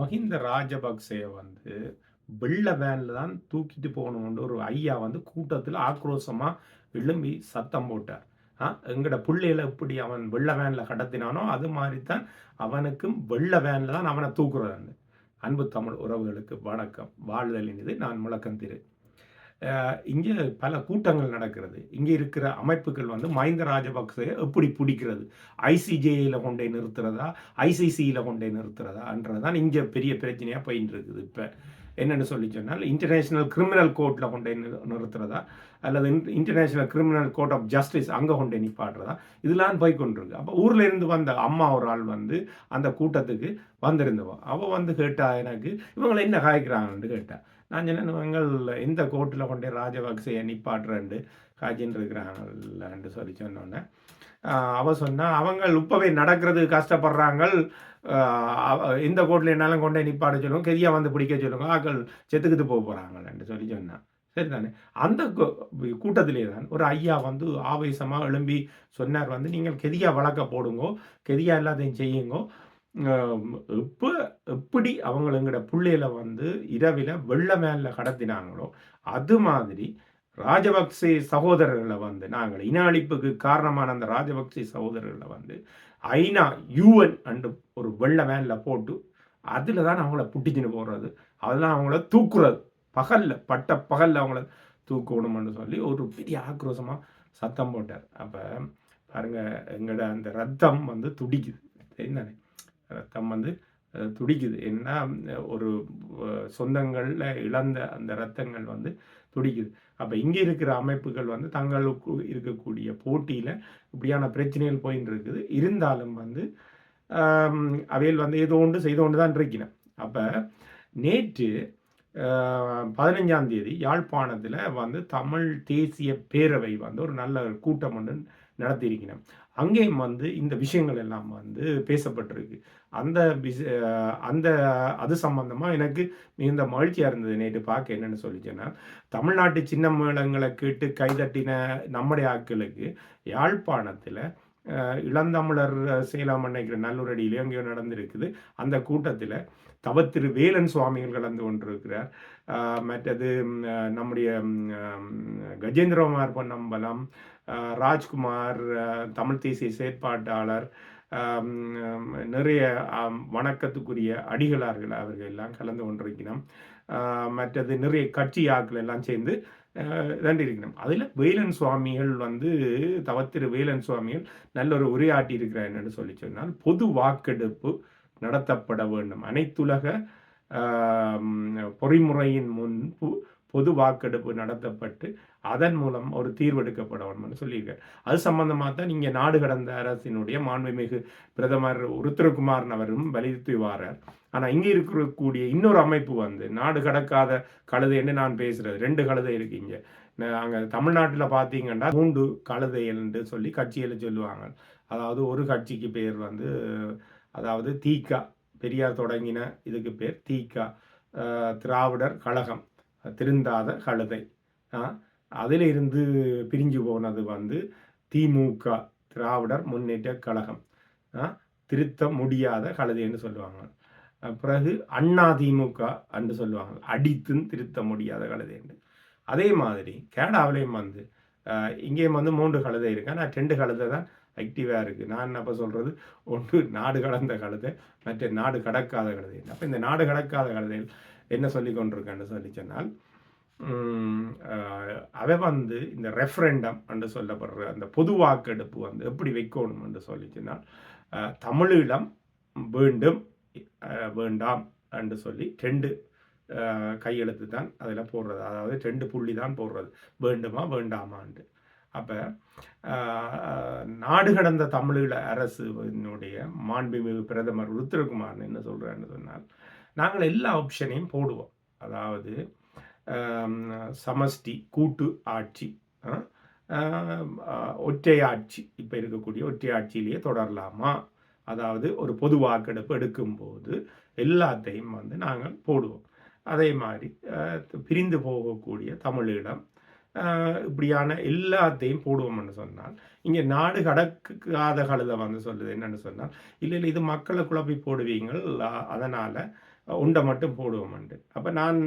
மஹிந்த ராஜபக்சே வந்து வெள்ள வேன்ல தான் தூக்கிட்டு போகணும்னு ஒரு ஐயா வந்து கூட்டத்தில் ஆக்ரோஷமா எழும்பி சத்தம் போட்டார். ஆ எங்கட புள்ளையில எப்படி அவன் வெள்ள வேன்ல கடத்தினானோ அது மாதிரி தான் அவனுக்கும் வெள்ள வேன்ல தான் அவனை தூக்குறது அன்பு தமிழ் உறவுகளுக்கு வணக்கம். வாழ்தல் இனிது நான் முழக்கம் திரு இங்கே பல கூட்டங்கள் நடக்கிறது. இங்கே இருக்கிற அமைப்புகள் வந்து மஹிந்த ராஜபக்சே எப்படி பிடிக்கிறது? ஐசிஜேயில் கொண்டே நிறுத்துறதா? ஐசிசியில் கொண்டே நிறுத்துறதான்றது தான் இங்கே பெரிய பிரச்சனையாக போயின்னு இருக்குது இப்போ. என்னென்னு சொல்லி சொன்னால் இன்டர்நேஷ்னல் கிரிமினல் கோர்ட்டில் கொண்டே நிறுத்துறதா? அல்லது international criminal court of justice அங்கே கொண்டே நிப்பாடுறதா இதெல்லாம் போய் கொண்டிருக்கு அப்போ ஊரில் இருந்து வந்த அம்மா ஒரு ஆள் வந்து அந்த கூட்டத்துக்கு வந்திருந்தவா அவள் வந்து கேட்டா எனக்கு இவங்களை என்ன காய்க்கிறாங்கன்னு கேட்டா நான் சொன்னேன் இவங்கள் இந்த கோர்ட்டில் கொண்டே ராஜபக்சையை நிப்பாட்டுறேன்ட்டு காய்ச்சின்னு இருக்கிறாங்கன்னு சொல்லி சொன்னோன்னே. அவ சொன்னா அவங்க இப்பவே நடக்கிறது கஷ்டப்படுறாங்க இந்த அவ- என்னாலும் கொண்டே நிப்பாட சொல்லுவோம் கெதியா வந்து பிடிக்க சொல்லுங்க. ஆக்கள் செத்துக்கிட்டு போக போகிறாங்கன்னு சொல்லி சொன்னான் சரிதானே? அந்த கூட்டத்திலே தான் ஒரு ஐயா வந்து ஆவேசமாக எழும்பி சொன்னார் வந்து நீங்கள் கெதியா வழக்க போடுங்கோ. கெதியா எல்லாத்தையும் செய்யுங்கோ. இப்போ எப்படி அவங்களோட பிள்ளையில வந்து இரவில் வெள்ள மேல கடத்தினாங்களோ அது மாதிரி ராஜபக்சே சகோதரர்களை வந்து நாங்கள் இன அழிப்புக்கு காரணமான அந்த ராஜபக்சே சகோதரர்களை வந்து ஐநா யூஎன் அண்டு ஒரு வெள்ள வேன்ல போட்டு அதில் தான் அவங்கள புட்டிச்சின்னு போடுறது. அதெல்லாம் அவங்கள தூக்குறது. பகல்ல பட்ட பகல்ல அவங்கள தூக்கணும்னு சொல்லி ஒரு பெரிய ஆக்ரோஷமாக சத்தம் போட்டார். அப்போ பாருங்க எங்களோட அந்த ரத்தம் வந்து துடிக்குது. தெரிந்தானே ரத்தம் வந்து துடிக்குது. என்ன ஒரு சொந்தங்களில் இழந்த அந்த ரத்தங்கள் வந்து துடிக்குது. அப்போ இங்கே இருக்கிற அமைப்புகள் வந்து தங்களுக்கு இருக்கக்கூடிய போட்டியில் இப்படியான பிரச்சனைகள் போயின்னு இருக்குது இருந்தாலும் வந்து அவையில் வந்து ஏதோ ஒன்று செய்து கொண்டு தான் இருக்கிறேன் அப்போ நேற்று பதினஞ்சாம் தேதி யாழ்ப்பாணத்தில் வந்து தமிழ் தேசிய பேரவை வந்து ஒரு நல்ல கூட்டம் ஒன்று நடத்தியிருக்கிறேன் அங்கேயும் வந்து இந்த விஷயங்கள் எல்லாம் வந்து பேசப்பட்டிருக்கு. அந்த அந்த அது சம்பந்தமாக எனக்கு மிகுந்த மகிழ்ச்சியாக இருந்தது நேற்று பார்க்க என்னென்னு சொல்லிச்சேன்னா தமிழ்நாட்டு சின்ன மேளங்களை கேட்டு கைதட்டின நம்முடைய ஆட்களுக்கு யாழ்ப்பாணத்தில் இளந்தமிழர் சேலம் நினைக்கிற நல்லூரடியிலே அங்கேயோ நடந்திருக்குது. அந்த கூட்டத்தில் தவத்திரு வேலன் சுவாமிகள் கலந்து கொண்டிருக்கிறார். மற்றது நம்முடைய கஜேந்திரகுமார் பொன்னம்பலம் ராஜ்குமார் தமிழ் தேசிய செயற்பாட்டாளர் நிறைய வணக்கத்துக்குரிய அடிகளார்கள் அவர்கள் எல்லாம் கலந்து கொண்டிருக்கணும் மற்றது நிறைய கட்சி ஆட்கள் எல்லாம் சேர்ந்து இதாண்டி இருக்கணும் அதில் வேலன் சுவாமிகள் வந்து தவத்திரு வேலன் சுவாமிகள் நல்ல ஒரு உரையாட்டி இருக்கிறார் என்னன்னு சொல்லி சொன்னால் பொது வாக்கெடுப்பு நடத்தப்பட வேண்டும். அனைத்துலக பொறிமுறையின் முன்பு பொது வாக்கெடுப்பு நடத்தப்பட்டு அதன் மூலம் ஒரு தீர்வெடுக்கப்பட வேண்டும்னு அது சம்பந்தமாக தான் இங்கே நாடு கடந்த அரசினுடைய மாண்புமிகு பிரதமர் உருத்திரகுமாரன் அவரும் வலியுறுத்தி வாரார். ஆனால் இங்கே இருக்கக்கூடிய இன்னொரு அமைப்பு வந்து நாடு கடக்காத கழுதைன்னு நான் பேசுறது ரெண்டு கழுதை இருக்கீங்க அங்கே தமிழ்நாட்டில் பார்த்தீங்கன்னா மூன்று கழுதை என்று சொல்லி கட்சிகளை சொல்லுவாங்க. அதாவது ஒரு கட்சிக்கு பேர் வந்து அதாவது தீகா பெரியார் தொடங்கின இதுக்கு பேர் தீகா திராவிடர் கழகம். திருந்தாத கழுதை. அதில் இருந்து பிரிஞ்சு போனது வந்து திமுக திராவிடர் முன்னேற்ற கழகம். திருத்த முடியாத கழுதைன்னு சொல்லுவாங்க. பிறகு அண்ணா திமுக என்று சொல்லுவாங்க. அடித்தும் திருத்த முடியாத கழுதை என்று. அதே மாதிரி கேடாவிலையும் வந்து இங்கேயும் வந்து மூன்று கழுதை இருக்கு. ஆனால் ரெண்டு கழுதை தான் ஆக்டிவாக இருக்குது நான் அப்போ சொல்கிறது ஒன்று நாடு கடந்த கழுதை மற்ற நாடு கடக்காத கழுதை. அப்போ இந்த நாடு கடக்காத கழுதையில் என்ன சொல்லி கொண்டிருக்கேன்னு சொல்லி சொன்னால் அவை வந்து இந்த ரெஃபரெண்டம் என்று சொல்லப்படுற அந்த பொது வாக்கெடுப்பு வந்து எப்படி வைக்கணும் என்று சொல்லி சொன்னால் தமிழீழம் வேண்டும் வேண்டாம் என்று சொல்லி ரெண்டு கையெழுத்து தான் அதில் போடுறது. அதாவது ரெண்டு புள்ளி தான் போடுறது. வேண்டுமா வேண்டாமான்ட்டு. அப்போ நாடு கடந்த தமிழீழ அரசுனுடைய மாண்புமிகு பிரதமர் ருத்ரகுமார்னு என்ன சொல்றாருன்னு சொன்னால் நாங்கள் எல்லா ஆப்ஷனையும் போடுவோம். அதாவது சமஷ்டி கூட்டு ஆட்சி ஒற்றை ஆட்சி இப்போ இருக்கக்கூடிய ஒற்றை ஆட்சியிலேயே தொடரலாமா? அதாவது ஒரு பொது வாக்கெடுப்பு எடுக்கும்போது எல்லாத்தையும் வந்து நாங்கள் போடுவோம். அதே மாதிரி பிரிந்து போகக்கூடிய தமிழீழம் இப்படியான எல்லாத்தையும் போடுவோம்னு சொன்னால் இங்கே நாடு கடக்காத கழுதை வந்து சொல்லுது. என்னென்னு சொன்னால் இல்லை இல்லை இது மக்களை குழப்பி போடுவீங்கள். அதனால் உண்டை மட்டும் போடுவோம்ண்டு அப்போ நான்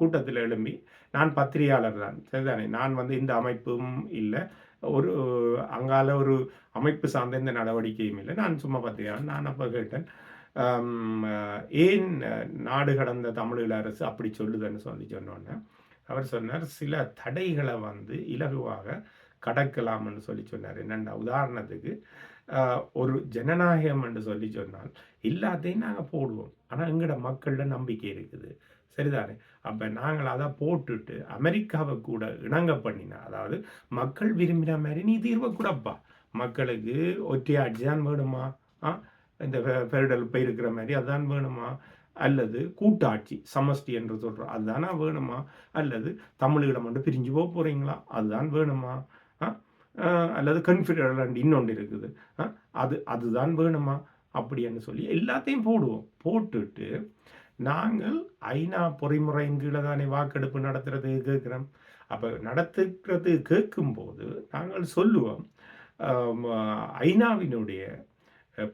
கூட்டத்தில் எழும்பி நான் பத்திரிகையாளர் தான். சரிதானே? நான் வந்து இந்த அமைப்பும் இல்லை. ஒரு அங்கால ஒரு அமைப்பு சார்ந்த இந்த நடவடிக்கையும் இல்லை. நான் சும்மா பத்திரிகையாளர். நான் அப்போ கேட்டேன் ஏன் நாடு கடந்த தமிழீழ அரசு அப்படி சொல்லுதுன்னு சொல்லி சொன்னோன்னே அவர் சொன்னார் சில தடைகளை வந்து இலகுவாக கடக்கலாம்னு சொல்லி சொன்னார். என்னென்ன உதாரணத்துக்கு ஒரு ஜனநாயகம் என்று சொல்லி சொன்னால் எல்லாத்தையும் நாங்கள் போடுவோம். ஆனால் எங்களோட மக்களில் நம்பிக்கை இருக்குது. சரிதானே? அப்போ நாங்கள் அதை போட்டுட்டு அமெரிக்காவை கூட இணங்க பண்ணினா அதாவது மக்கள் விரும்பின மாதிரி நீ தீர்வை கூடப்பா. மக்களுக்கு ஒற்றையாட்சி தான் வேணுமா? ஆ இந்த பெருடல் இருக்கிற மாதிரி அதுதான் வேணுமா? அல்லது கூட்டாட்சி சமஷ்டி என்று சொல்கிறோம் அதுதானா வேணுமா? அல்லது தமிழீழம் மட்டும் பிரிஞ்சு போக போகிறீங்களா அதுதான் வேணுமா? ஆ அல்லது கன்ஃபிடரல் இன்னொன்று இருக்குது. அது அதுதான் வேணுமா? அப்படின்னு சொல்லி எல்லாத்தையும் போடுவோம். போட்டுட்டு நாங்கள் ஐநா பொறிமுறையின் கீழே தானே வாக்கெடுப்பு நடத்துறது கேட்குறோம். அப்போ நடத்துக்கிறது கேட்கும்போது நாங்கள் சொல்லுவோம் ஐநாவினுடைய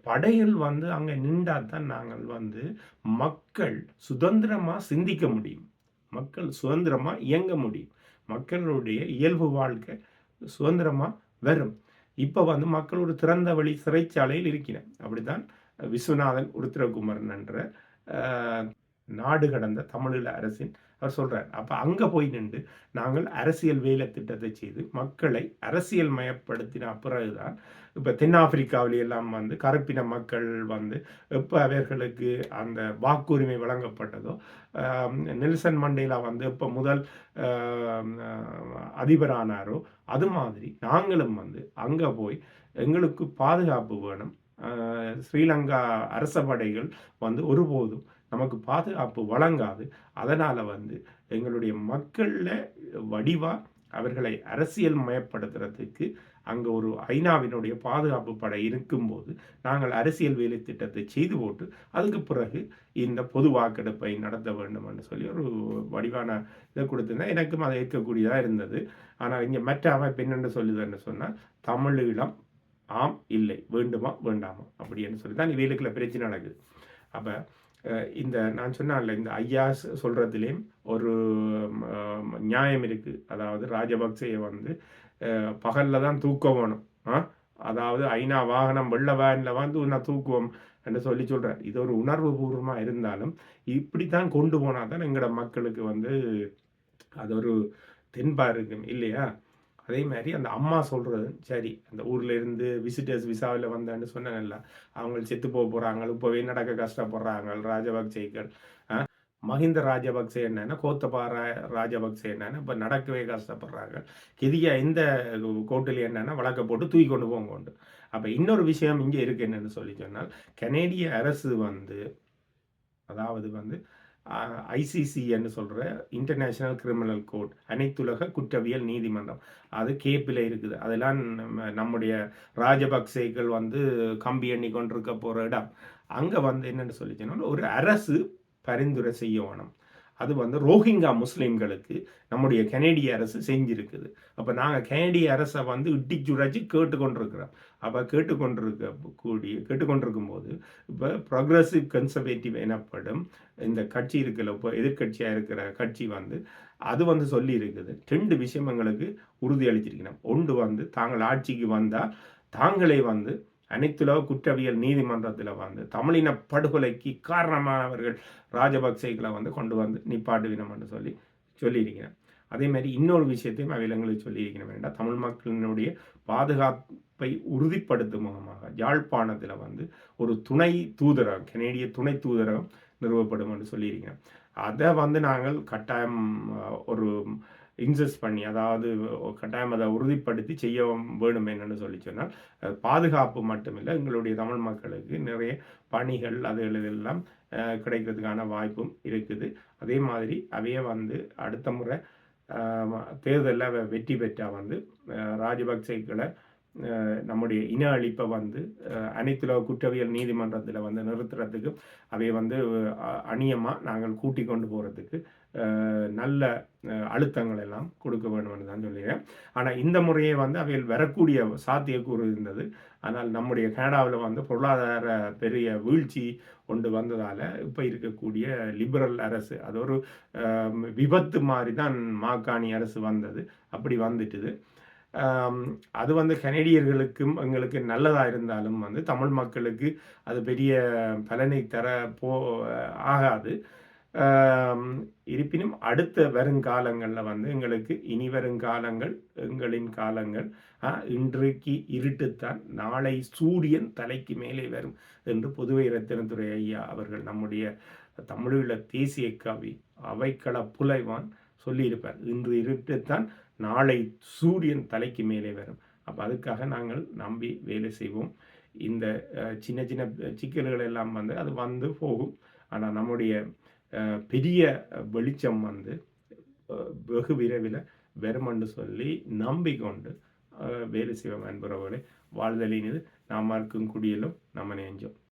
படைகள் வந்து அங்கே நின்றா தான் நாங்கள் வந்து மக்கள் சுதந்திரமாக சிந்திக்க முடியும். மக்கள் சுதந்திரமாக இயங்க முடியும். மக்களுடைய இயல்பு வாழ்க்கை சுதந்திரமாக வரும். இப்போ வந்து மக்கள் ஒரு திறந்த வழி சிறைச்சாலையில் இருக்கிறேன் அப்படிதான் விஸ்வநாதன் உருத்திரகுமரன் என்ற நாடு கடந்த தமிழீழ அரசின் அவர் சொல்கிறார் அப்போ அங்கே போய் நின்று நாங்கள் அரசியல் வேலை திட்டத்தை செய்து மக்களை அரசியல் மயப்படுத்தின பிறகுதான் இப்போ தென்னாப்பிரிக்காவிலே எல்லாம் வந்து கருப்பின மக்கள் வந்து எப்போ அவர்களுக்கு அந்த வாக்குரிமை வழங்கப்பட்டதோ நெல்சன் மண்டேலா வந்து இப்போ முதல் அதிபரானாரோ அது மாதிரி நாங்களும் வந்து அங்கே போய் எங்களுக்கு பாதுகாப்பு வேணும். ஸ்ரீலங்கா அரச படைகள் வந்து ஒருபோதும் நமக்கு பாதுகாப்பு வழங்காது. அதனால் வந்து எங்களுடைய மக்களில் வடிவாக அவர்களை அரசியல் மயப்படுத்துறதுக்கு அங்கே ஒரு ஐநாவினுடைய பாதுகாப்பு படை இருக்கும்போது நாங்கள் அரசியல் வேலை திட்டத்தை செய்து போட்டு அதுக்கு பிறகு இந்த பொது வாக்கெடுப்பை நடத்த வேண்டும்னு சொல்லி ஒரு வடிவான இதை கொடுத்துருந்தேன். எனக்கும் அதை ஏற்கக்கூடியதாக இருந்தது. ஆனால் இங்கே மற்ற அமைப்பு என்னென்னு சொல்லுதுன்னு சொன்னால் தமிழீழம் ஆம் இல்லை வேண்டுமா வேண்டாமா அப்படின்னு சொல்லி தான் இவைகளுக்குள்ள பிரச்சனை நடக்குது. அப்போ இந்த நான் சொன்னான்ல இந்த ஐயா சொல்கிறதுலேயும் ஒரு நியாயம் இருக்குது அதாவது ராஜபக்சேயை வந்து பகலில் தான் தூக்க வேணும். அதாவது ஐநா வாகனம் வெள்ள வேனில் வந்து நான் தூக்குவோம் என்று சொல்லி சொல்கிறார் இது ஒரு உணர்வு பூர்வமாக இருந்தாலும் இப்படி தான் கொண்டு போனால் தான் எங்களோட மக்களுக்கு வந்து அது ஒரு தென்பா இருக்கும் இல்லையா? அதே மாதிரி அந்த அம்மா சொல்கிறது சரி அந்த ஊரில் இருந்து விசிட்டர்ஸ் விசாவில் வந்தேன்னு சொன்னாங்கல்ல அவங்க செத்து போக போகிறாங்க இப்போவே நடக்க கஷ்டப்படுறாங்க ராஜபக்சேக்கள் மஹிந்த ராஜபக்சே என்னன்னா கோத்தபார ராஜபக்சே என்னன்னா இப்போ நடக்கவே கஷ்டப்படுறாங்க கிதியா இந்த கோர்ட்டில் என்னன்னா வழக்க போட்டு தூக்கி கொண்டு போங்க உண்டு. அப்போ இன்னொரு விஷயம் இங்கே இருக்கு என்னன்னு சொல்லி சொன்னால் கனேடிய அரசு வந்து அதாவது வந்து ஐசிசின்னு சொல்கிற இன்டர்நேஷ்னல் கிரிமினல் கோர்ட் அனைத்துலக குற்றவியல் நீதிமன்றம் அது கேப்பில் இருக்குது. அதெல்லாம் நம்முடைய ராஜபக்சேக்கள் வந்து கம்பி எண்ணி கொண்டிருக்க போகிற இடம். அங்கே வந்து என்னென்னு சொல்லிச்சோன்னா ஒரு அரசு பரிந்துரை செய்ய வேணும். அது வந்து ரோஹிங்கா முஸ்லீம்களுக்கு நம்முடைய கனேடிய அரசு செஞ்சிருக்குது. அப்போ நாங்கள் கனேடிய அரசை வந்து இட்டி சுழச்சி கேட்டுக்கொண்டிருக்கிறோம். அப்போ கேட்டுக்கொண்டிருக்க கூடிய கேட்டுக்கொண்டிருக்கும் போது இப்போ ப்ரொக்ரஸிவ் கன்சர்வேட்டிவ் எனப்படும் இந்த கட்சி இருக்கிற இப்போ எதிர்கட்சியாக இருக்கிற கட்சி வந்து அது வந்து சொல்லி இருக்குது ரெண்டு விஷயம் எங்களுக்கு உறுதி அளிச்சிருக்கணும் ஒன்று வந்து தாங்கள் ஆட்சிக்கு வந்தால் தாங்களே வந்து அனைத்துலக குற்றவியல் நீதிமன்றத்தில் வந்து தமிழின படுகொலைக்கு காரணமானவர்கள் ராஜபக்சேகளை வந்து கொண்டு வந்து நிப்பாட்டுவினம் என்று சொல்லி சொல்லியிருக்கிறேன் அதே மாதிரி இன்னொரு விஷயத்தையும் அவையிலங்களுக்கு சொல்லியிருக்கிறேன் வேண்டாம் தமிழ் மக்களினுடைய பாதுகாப்பை உறுதிப்படுத்தும் முகமாக யாழ்ப்பாணத்தில் வந்து ஒரு துணை தூதரகம் கனேடிய துணை தூதரகம் நிறுவப்படும் என்று சொல்லியிருக்கிறேன் அதை வந்து நாங்கள் கட்டாயம் ஒரு இன்சஸ்ட் பண்ணி அதாவது கட்டாயம் அதை உறுதிப்படுத்தி செய்ய வேணும் என்னன்னு சொல்லி சொன்னால் பாதுகாப்பு மட்டுமில்லை எங்களுடைய தமிழ் மக்களுக்கு நிறைய பணிகள் அதுகளெல்லாம் கிடைக்கிறதுக்கான வாய்ப்பும் இருக்குது. அதே மாதிரி அவையே வந்து அடுத்த முறை தேர்தலில் வெற்றி பெற்றால் வந்து ராஜபக்சேக்களை நம்முடைய இன அழிப்பை வந்து அனைத்துலக குற்றவியல் நீதிமன்றத்தில் வந்து நிறுத்துறதுக்கு அவை வந்து அணியமாக நாங்கள் கூட்டி கொண்டு போகிறதுக்கு நல்ல அழுத்தங்கள் எல்லாம் கொடுக்க வேண்டும் தான் சொல்லிடுறேன் ஆனால் இந்த முறையே வந்து அவையில் வரக்கூடிய சாத்தியக்கூறு இருந்தது. ஆனால் நம்முடைய கனடாவில் வந்து பொருளாதார பெரிய வீழ்ச்சி கொண்டு வந்ததால் இப்போ இருக்கக்கூடிய லிபரல் அரசு அது ஒரு விபத்து மாதிரி தான் மாக்காணி அரசு வந்தது. அப்படி வந்துட்டுது. அது வந்து கனேடியர்களுக்கும் எங்களுக்கு நல்லதாக இருந்தாலும் வந்து தமிழ் மக்களுக்கு அது பெரிய பலனை தர போ ஆகாது. இருப்பினும் அடுத்த வருங்காலங்களில் வந்து எங்களுக்கு இனி வருங்காலங்கள் எங்களின் காலங்கள் இன்றைக்கு இருட்டுத்தான் நாளை சூரியன் தலைக்கு மேலே வரும் என்று புதுவை ரத்தினத்துறை ஐயா அவர்கள் நம்முடைய தமிழீழ தேசிய கவி அவைக்கள புலைவான் சொல்லியிருப்பார். இன்று இருட்டுத்தான் நாளை சூரியன் தலைக்கு மேலே வரும். அப்போ அதுக்காக நாங்கள் நம்பி வேலை செய்வோம். இந்த சின்ன சின்ன சிக்கல்கள் எல்லாம் வந்து அது வந்து போகும். ஆனால் நம்முடைய பெரிய வெளிச்சம் வந்து வெகு விரைவில் வருமென்று சொல்லி நம்பிக்கொண்டு வேலை செய்வோம் என்பவர்களை வாழ்தலினது நாம் இருக்கும் குடியிலும் நம்ம நெஞ்சோம்